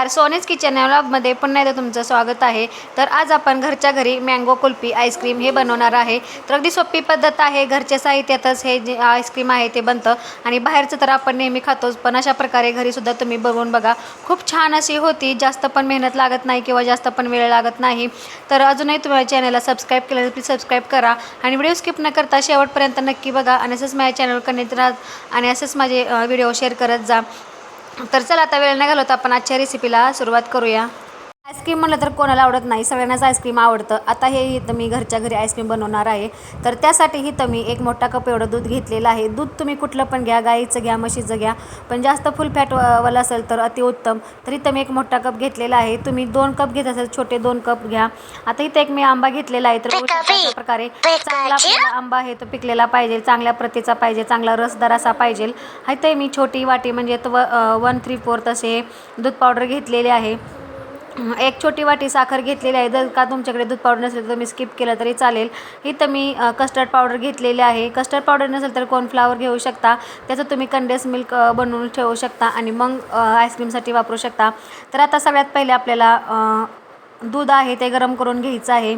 नमस्कार. सोनेज किचन या पुन्हा एकदा तुमचं स्वागत आहे. तर आज आपण घरच्या घरी मँगो कुल्फी आईस्क्रीम हे बनवणार आहे. तर अगदी सोपी पद्धत आहे. घरच्या साहित्यातच हे जे आईस्क्रीम आहे ते बनतं. आणि बाहेरचं तर आपण नेहमी खातोच पण अशा प्रकारे घरीसुद्धा तुम्ही बनवून बघा. खूप छान अशी होती. जास्त पण मेहनत लागत नाही किंवा जास्त पण वेळ लागत नाही. तर अजूनही तुम्हाला चॅनलला सबस्क्राईब केलं तर प्लीज सबस्क्राईब करा. आणि व्हिडिओ स्किप न करता शेवटपर्यंत नक्की बघा. आणि असंच माझ्या चॅनल कनेक्ट राहा. आणि असंच माझे व्हिडिओ शेअर करत जा. तर चला आता वेळ नाही घालवता आपण आजच्या रेसिपीला सुरुवात करूया. आईस्क्रीम म्हटलं तर कोणाला आवडत नाही. सगळ्यांनाच आईस्क्रीम आवडतं. आता हे इथं मी घरच्या घरी आईस्क्रीम बनवणार आहे. तर त्यासाठी इथं मी एक मोठा कप एवढं दूध घेतलेलं आहे. दूध तुम्ही कुठलं पण घ्या गाईचं घ्या म्हशीचं घ्या. पण जास्त फुल फॅट वाला असेल तर अतिउत्तम तर इथं मी एक मोठा कप घेतलेला आहे. तुम्ही दोन कप घेत असेल छोटे दोन कप घ्या. आता इथं एक मी आंबा घेतलेला आहे. तर अशा प्रकारे चांगला आपल्याला आंबा आहे तो पिकलेला पाहिजे. चांगल्या प्रतीचा पाहिजे. चांगला रसदार असा पाहिजे. हा इथे मी छोटी वाटी म्हणजे वन थ्री फोर्थ असे दूध पावडर घेतलेले आहे. एक छोटी वाटी साखर घेतलेली आहे. जर का तुमच्याकडे दूध पावडर नसेल तर तुम्ही स्किप केलं तरी चालेल. इथं मी कस्टर्ड पावडर घेतलेली आहे. कस्टर्ड पावडर नसेल तर कॉर्नफ्लावर घेऊ शकता. त्याचं तुम्ही कंडेन्स मिल्क बनवून ठेवू शकता आणि मग आईस्क्रीमसाठी वापरू शकता. तर आता सगळ्यात पहिले आपल्याला दूध आहे ते गरम करून घ्यायचं आहे.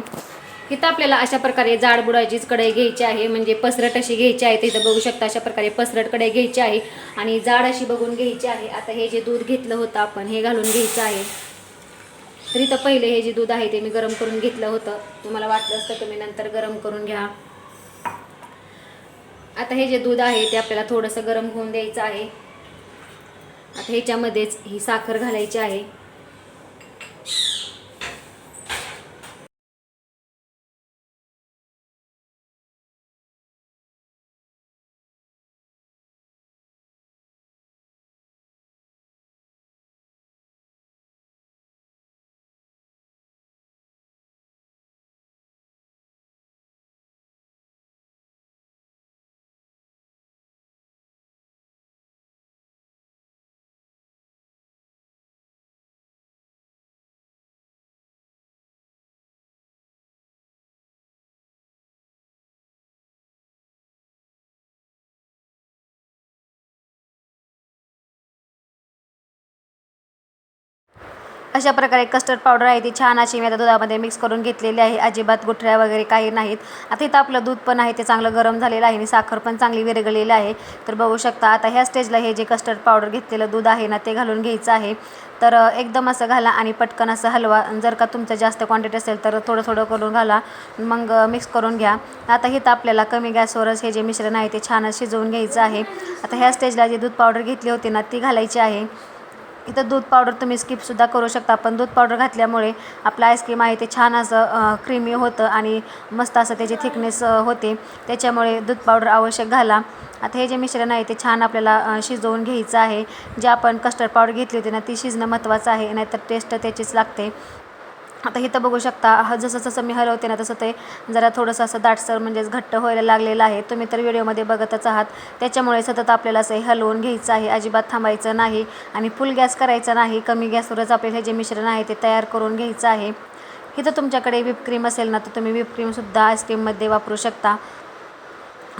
इथं आपल्याला अशा प्रकारे जाड बुडाचीच कढई घ्यायची आहे. म्हणजे पसरट अशी घ्यायची आहे. तिथं बघू शकता अशा प्रकारे पसरट कढई घ्यायची आहे. आणि जाड अशी बघून घ्यायची आहे. आता हे जे दूध घेतलं होतं आपण हे घालून घ्यायचं आहे. तर इथं पहिले हे जे दूध आहे ते मी गरम करून घेतलं होतं. तुम्हाला वाटलं असतं तुम्ही नंतर गरम करून घ्या. आता हे जे दूध आहे ते आपल्याला थोडंसं गरम होऊन द्यायचं आहे. आता ह्याच्यामध्येच ही साखर घालायची आहे. अशा प्रकारे कस्टर्ड पावडर आहे ती छान अशी मी आता दुधामध्ये मिक्स करून घेतलेली आहे. अजिबात गुठळ्या वगैरे काही नाहीत. आता इथं आपलं दूध पण आहे ते चांगलं गरम झालेलं आहे आणि साखर पण चांगली विरगळलेली आहे. तर बघू शकता आता ह्या स्टेजला हे जे कस्टर्ड पावडर घेतलेलं दूध आहे ना ते घालून घ्यायचं आहे. तर एकदम असं घाला आणि पटकन असं हलवा. जर का तुमचं जास्त क्वांटिटी असेल तर थोडं थोडं करून घाला. मग मिक्स करून घ्या. आता इथं आपल्याला कमी गॅसवरच हे जे मिश्रण आहे ते छान शिजवून घ्यायचं आहे. आता ह्या स्टेजला जी दूध पावडर घेतली होती ना ती घालायची आहे. इथं दूध पावडर तुम्ही स्किपसुद्धा करू शकता. पण दूध पावडर घातल्यामुळे आपलं आईस्क्रीम आहे ते छान असं क्रीमी होतं आणि मस्त असं त्याची थिकनेस होते. त्याच्यामुळे दूध पावडर आवश्यक घाला. आता हे जे मिश्रण आहे ते छान आपल्याला शिजवून घ्यायचं आहे. जे आपण कस्टर्ड पावडर घेतली होती ना ती शिजणं महत्त्वाचं आहे. नाहीतर टेस्ट त्याचीच लागते. आता इथं बघू शकता ह जसं जसं मी हलवते ना तसं ते जरा थोडंसं असं दाटसर म्हणजेच घट्ट व्हायला लागलेलं आहे. तुम्ही तर व्हिडिओमध्ये बघतच आहात. त्याच्यामुळे सतत आपल्याला असं हलवून घ्यायचं आहे. अजिबात थांबायचं नाही आणि फुल गॅस करायचा नाही. कमी गॅसवरच आपल्याला हे जे मिश्रण आहे ते तयार करून घ्यायचं आहे. इथं तुमच्याकडे व्हिप क्रीम असेल ना तर तुम्ही व्हिप क्रीमसुद्धा आईस्क्रीममध्ये वापरू शकता.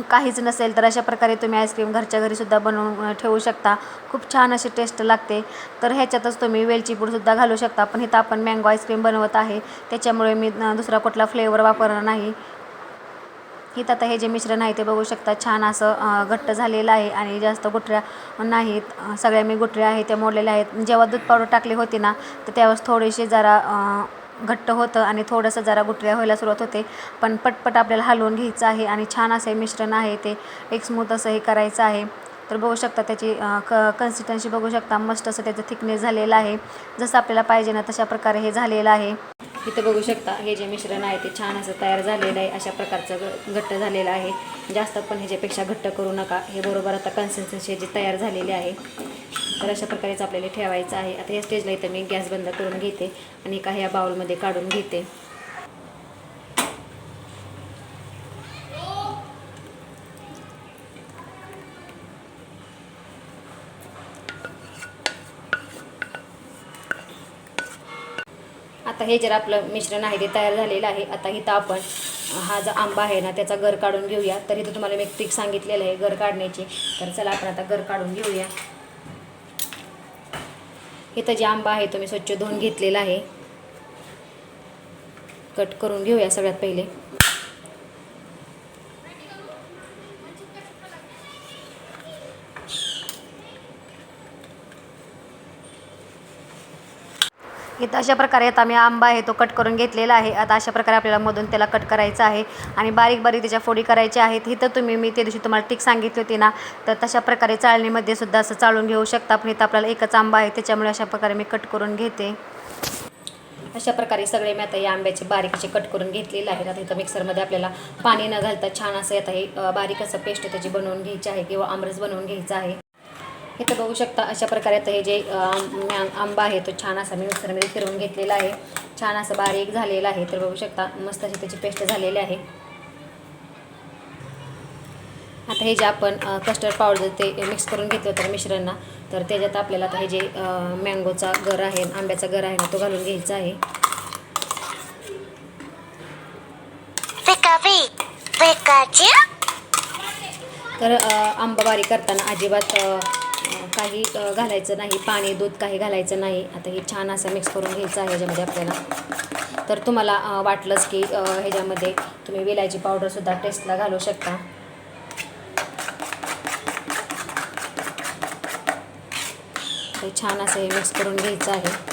काहीच नसेल तर अशा प्रकारे तुम्ही आईस्क्रीम घरच्या घरीसुद्धा बनवून ठेवू शकता. खूप छान अशी टेस्ट लागते. तर ह्याच्यातच तुम्ही वेलची पूडसुद्धा घालू शकता. पण इथं आपण मँगो आईस्क्रीम बनवत आहे. त्याच्यामुळे मी दुसरा कुठला फ्लेवर वापरणार नाही. इथं आता हे जे मिश्रण आहे ते बघू शकता. छान असं घट्ट झालेलं आहे आणि जास्त गुठऱ्या नाहीत. सगळ्या मी गुठऱ्या आहेत त्या मोडलेल्या आहेत. जेव्हा दूध पावडर टाकली होती ना तर त्यावेळेस थोडीशी जरा घट्ट होतं आणि थोडंसं जरा गुटव्या व्हायला सुरुवात होते. पण पटपट आपल्याला हलवून घ्यायचं आहे आणि छान असं हे मिश्रण आहे ते. एक स्मूथ असं हे करायचं आहे. तर बघू शकता त्याची क कन्सिस्टन्सी बघू शकता. मस्त असं त्याचं थिकनेस झालेलं आहे. जसं आपल्याला पाहिजे ना तशा प्रकारे हे झालेलं आहे. इथं बघू शकता हे जे मिश्रण आहे ते छान असं तयार झालेलं आहे. अशा प्रकारचं ग घट्ट झालेलं आहे. जास्त पण ह्याच्यापेक्षा घट्ट करू नका. हे बरोबर आता कन्सिस्टन्सी जी तयार झालेली आहे. तर अशा प्रकारेच आपल्याला ठेवायचं आहे आता या स्टेजला इथं मी गॅस बंद करून घेते आणि काही या बाउलमध्ये काढून घेते. आता हे जर आपलं मिश्रण आहे ते तयार झालेलं आहे आता इथं आपण हा जो आंबा आहे ना त्याचा गर काढून घेऊया. तर इथं तुम्हाला मी एक ट्रिक सांगितलेलं आहे गर काढण्याची. तर चला आपण आता गर काढून घेऊया. इथं जे आंबा आहे तो मी स्वच्छ धुवून घेतलेला आहे. कट करून घेऊया सगळ्यात पहिले. इथं अशा प्रकारे आता मी आंबा आहे तो कट करून घेतलेला आहे. आता अशा प्रकारे आपल्याला मधून त्याला कट करायचं आहे. आणि बारीक बारीक त्याच्या फोडी करायच्या आहेत. इथं तुम्ही मी त्या दिवशी तुम्हाला टिक सांगितली होती ना तर तशा प्रकारे चाळणीमध्ये सुद्धा असं चाळून घेऊ शकता. पण इथं आपल्याला एकच आंबा आहे त्याच्यामुळे अशा प्रकारे मी कट करून घेते. अशा प्रकारे सगळे मी आता या आंब्याचे बारीकचे कट करून घेतलेले आहेत. आता इथं मिक्सरमध्ये आपल्याला पाणी न घालता छान असं आता हे बारीक असं पेस्ट त्याची बनवून घ्यायची आहे किंवा आमरस बनवून घ्यायचा आहे. इथं बघू शकता अशा प्रकारे आता हे जे आंबा आहे तो छान असा मी मिक्सरमध्ये फिरवून घेतलेला आहे. छान असं बारीक झालेला आहे. तर बघू शकता मस्त अशी त्याची पेस्ट झालेली आहे. आता हे जे आपण कस्टर्ड पावडर ते मिक्स करून घेतलं होतं मिश्रणना तर त्याच्यात आपल्याला आता हे जे मँगोचा गर आहे आंब्याचा गर आहे ना तो घालून घ्यायचा आहे. तर आंबा बारीक करताना अजिबात काही घालायचं नाही. पाणी दूध काही घालायचं नाही. आता हे छान असं मिक्स करून घ्यायचं आहे ह्याच्यामध्ये आपल्याला. तर तुम्हाला वाटलंच की ह्याच्यामध्ये तुम्ही वेलायची पावडरसुद्धा टेस्टला घालू शकता. ते छान असं हे मिक्स करून घ्यायचं आहे.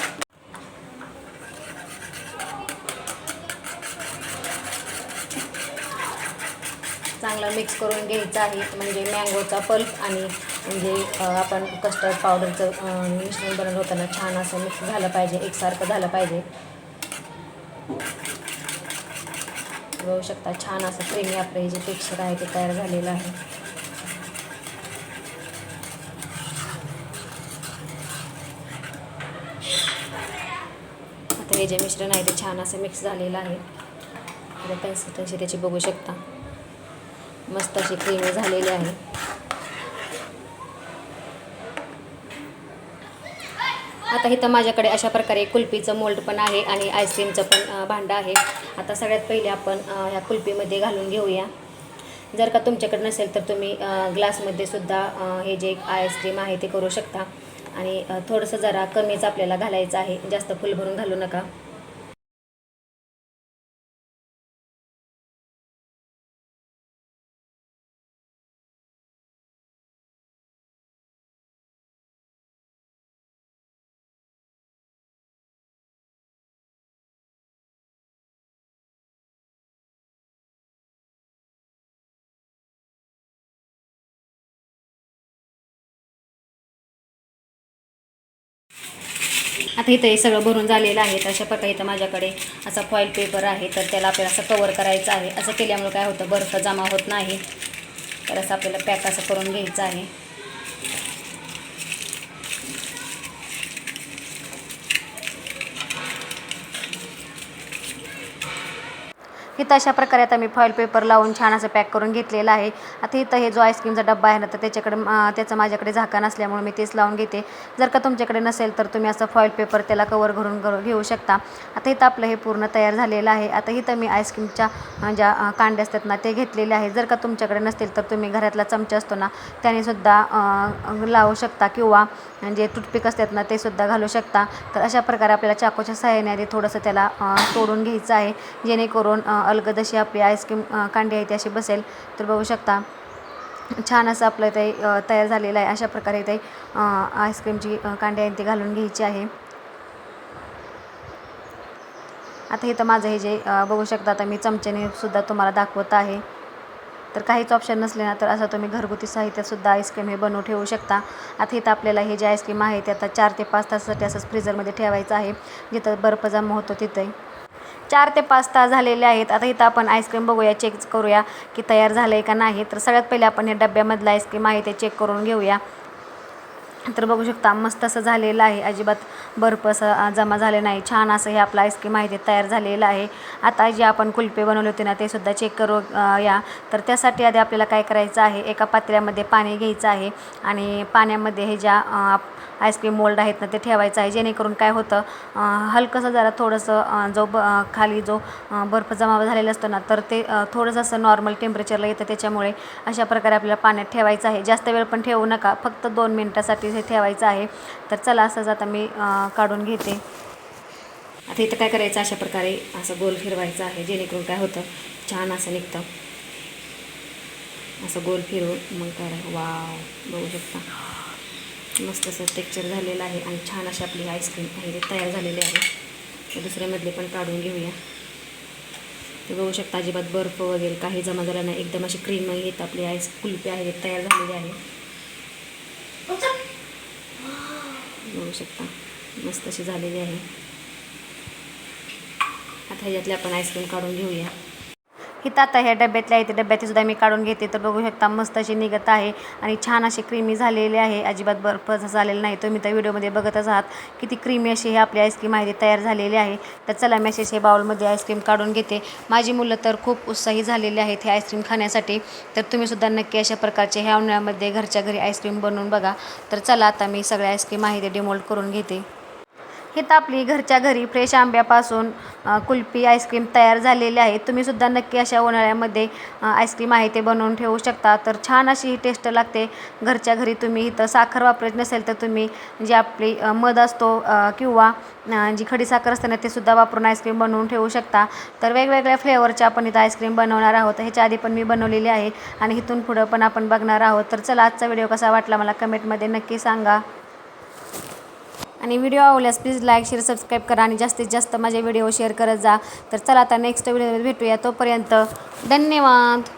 चांगला मिक्स करून घ्यायचा आहे. म्हणजे मँगोचा पल्प आणि म्हणजे आपण कस्टर्ड पावडरचं मिश्रण बनवलं होताना छान असं मिक्स झालं पाहिजे एकसारखं झालं पाहिजे. बघू शकता छान असं प्रेमी आपलं हे जे टेक्स्चर आहे ते तयार झालेलं आहे. आता हे जे मिश्रण आहे ते छान असं मिक्स झालेलं आहे. कन्सिस्टन्सी त्याची बघू शकता. मस्त अशी क्रीमी झालेली आहे. आता इथं माझ्याकडे अशा प्रकारे कुल्फीचं मोल्ड पण आहे आणि आईस्क्रीमचं पण भांडं आहे. आता सगळ्यात पहिले आपण ह्या कुल्फीमध्ये घालून घेऊया. जर का तुमच्याकडे नसेल तर तुम्ही ग्लासमध्ये सुद्धा हे जे आईस्क्रीम आहे ते करू शकता. आणि थोडंसं जरा कमीच आपल्याला घालायचं आहे. जास्त फुल भरून घालू नका. आता इथं हे सगळं भरून झालेलं आहे तर अशा प्रकारे इथं माझ्याकडे असा फॉईल पेपर आहे तर त्याला आपल्याला असं कवर करायचं आहे. असं केल्यामुळे काय होतं बर्फ जमा होत नाही. तर असं आपल्याला पॅक असं करून घ्यायचं आहे. इथं अशा प्रकारे आता मी फॉईल पेपर लावून छान असं पॅक करून घेतलेलं आहे. आता इथं हे जो आईस्क्रीमचा डब्बा आहे ना तर त्याच्याकडे त्याचं माझ्याकडे झाकण असल्यामुळे मी तेच लावून घेते. जर का तुमच्याकडे नसेल तर तुम्ही असं फॉईल पेपर त्याला कवर करून घेऊ शकता. आता इथं आपलं हे पूर्ण तयार झालेलं आहे. आता इथं मी आईस्क्रीमच्या ज्या कांड्या असतात ना ते घेतलेले आहे. जर का तुमच्याकडे नसतील तर तुम्ही घरातला चमचा असतो ना त्याने सुद्धा लावू शकता किंवा जे टूथपिक असतात ना ते सुद्धा घालू शकता. तर अशा प्रकारे आपल्याला चाकूच्या सहाय्याने आधी थोडंसं त्याला तोडून घ्यायचं आहे. जेणेकरून अलगद अशी आपली आईस्क्रीम कांडी आहे ती अशी बसेल तर बघू शकता. छान असं आपलं ते तयार झालेलं आहे. अशा प्रकारे ते आईस्क्रीमची कांडी आहे ती घालून घ्यायची आहे. आता इथं माझं हे जे बघू शकता आता मी चमच्याने सुद्धा तुम्हाला दाखवत आहे. तर काहीच ऑप्शन नसले ना तर असं तुम्ही घरगुती साहित्यसुद्धा आईस्क्रीम हे बनवून ठेवू शकता. आता इथं आपल्याला हे जे आईस्क्रीम आहे ते आता चार ते पाच तासासाठी असंच फ्रीजरमध्ये ठेवायचं आहे. जिथं बर्फ जमा होतो तिथे. चार ते पाच तास झालेले आहेत. आता इथं आपण आईस्क्रीम बघूया चेक करूया की तयार झालं आहे का नाही. तर सगळ्यात पहिले आपण हे डब्यामधलं आईस्क्रीम आहे ते चेक करून घेऊया. तर बघू शकता मस्त असं झालेलं आहे. अजिबात बर्फ असं जमा झाले नाही. छान असं हे आपलं आईस्क्रीम आहे ते तयार झालेलं आहे. आता जे आपण कुल्फे बनवले होते ना ते सुद्धा चेक करू या. तर त्यासाठी आधी आपल्याला काय करायचं आहे? एका पात्र्यामध्ये पाणी घ्यायचं आहे आणि पाण्यामध्ये हे ज्या आईस्क्रीम मोल्ड आहेत ना ते ठेवायचं आहे. जेणेकरून काय होतं हलकंसं जरा थोडंसं जो ब खाली जो बर्फ जमा झालेला असतो ना तर ते थोडंसं असं नॉर्मल टेम्परेचरला येतं. त्याच्यामुळे अशा प्रकारे आपल्याला पाण्यात ठेवायचं आहे. जास्त वेळ पण ठेवू नका. फक्त दोन मिनटासाठी तिथे ठेवायचं आहे. तर चला असंच आता मी काढून घेते. आता इथं काय करायचं? अशा प्रकारे असं गोल फिरवायचं आहे. जेणेकरून काय होतं? छान असं निघतं. असं गोल फिरवून मग काय वाव! बघू शकता. मस्त असं टेक्चर झालेलं आहे आणि छान अशी आपली आईस्क्रीम आहे ते तयार झालेली आहे. दुसऱ्यामधले पण काढून घेऊया. ते बघू शकता अजिबात बर्फ वगैरे काही जमा झाला नाही. एकदम अशी क्रीम येत आपली आईस कुल्फी आहे तयार झालेली आहे. बघू शकता. मस्त अशी झालेली आहे. आता ह्याच्यातले आपण आईस्क्रीम काढून घेऊया. इथं आता ह्या डब्यातल्या आहे ते सुद्धा मी काढून घेते. तर बघू शकता मस्त अशी निघत आहे आणि छान अशी क्रीमी झालेली आहे. अजिबात बर्फ झालेला नाही. तुम्ही त्या व्हिडिओमध्ये बघतच आहात किती क्रीमी अशी ही आपली आईस्क्रीम आहे ती तयार झालेली आहे. तर चला मी अशी हे बाउलमध्ये आईस्क्रीम काढून घेते. माझी मुलं तर खूप उत्साही झालेली आहेत हे आईस्क्रीम खाण्यासाठी. तर तुम्हीसुद्धा नक्की अशा प्रकारचे ह्या उन्हाळ्यामध्ये घरच्या घरी आईस्क्रीम बनवून बघा. तर चला आता मी सगळ्या आईस्क्रीम आहे ते डिमोल्ड करून घेते. हे आपली घरच्या घरी फ्रेश आंब्यापासून कुल्फी आईस्क्रीम तयार झालेली आहे. तुम्हीसुद्धा नक्की अशा उन्हाळ्यामध्ये आईस्क्रीम आहे ते बनवून ठेवू शकता. तर छान अशी ही टेस्ट लागते. घरच्या घरी तुम्ही इथं साखर वापरत नसेल तर तुम्ही जी आपली मध असतो किंवा जी खडी साखर असते ना ते सुद्धा वापरून आईस्क्रीम बनवून ठेवू शकता. तर वेगवेगळ्या फ्लेवरच्या आपण इथं आईस्क्रीम बनवणार आहोत. ह्याच्या आधी पण मी बनवलेली आहे. आणि इथून पुढं पण आपण बघणार आहोत. तर चला आजचा व्हिडिओ कसा वाटला मला कमेंटमध्ये नक्की सांगा. आणि व्हिडिओ आवडल्यास प्लीज लाईक शेअर सबस्क्राईब करा आणि जास्तीत जास्त माझे व्हिडिओ शेअर करत जा. तर चला आता नेक्स्ट व्हिडिओमध्ये भेटूया तोपर्यंत. धन्यवाद.